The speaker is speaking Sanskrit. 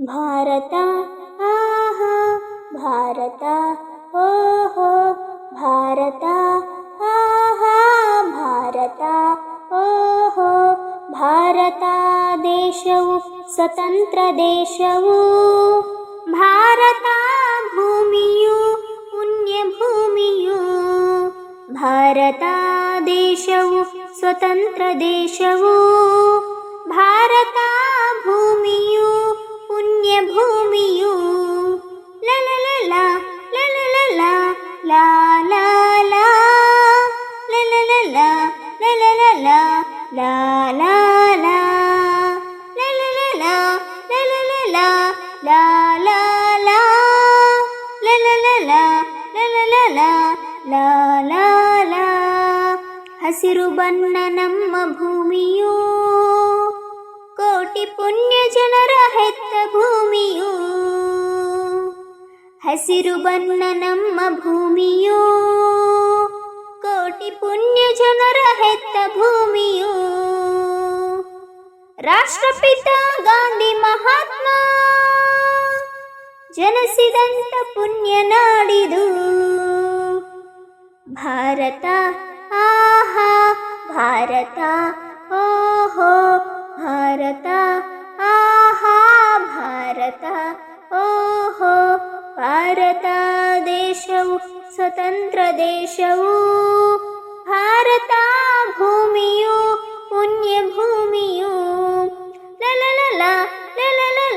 भारत आरत ओः भारत आरत भारत भूमियु पुण्यभूमियु। भारत भूमियो स्वतन्त्र भारतदेशौ स्वतन्त्रदेशौ ಲಾ ಲಾ ಲಾ ಲಲಲಲ ಲಲಲಲ ಲಾ ಲಾ ಲಾ ಲಲಲಲ ಲಲಲಲ ಲಾ ಲಾ ಲಾ ಹಸಿರು ಬಣ್ಣ ನಮ್ಮ ಭೂಮಿಯು ಕೋಟಿ ಪುಣ್ಯ ಜನರ ಹೆತ್ತ ಭೂಮಿಯು ಹಸಿರು ಬಣ್ಣ ನಮ್ಮ ಭೂಮಿಯು ಕೋಟಿ ಪುಣ್ಯ ಜನರ ಹೆತ್ತ ಭೂಮಿಯು ರಾಷ್ಟ್ರಪಿತ ಗಾಂಧಿ ಮಹಾತ್ಮ ಜನಿಸಿದಂತ ಪುಣ್ಯ ನಾಡಿದು ಭಾರತ ಆಹಾ ಭಾರತ ಓಹೋ ಭಾರತ ಆಹಾ ಭಾರತ ಓಹೋ ಭಾರತ ದೇಶವು ಸ್ವತಂತ್ರ ದೇಶವು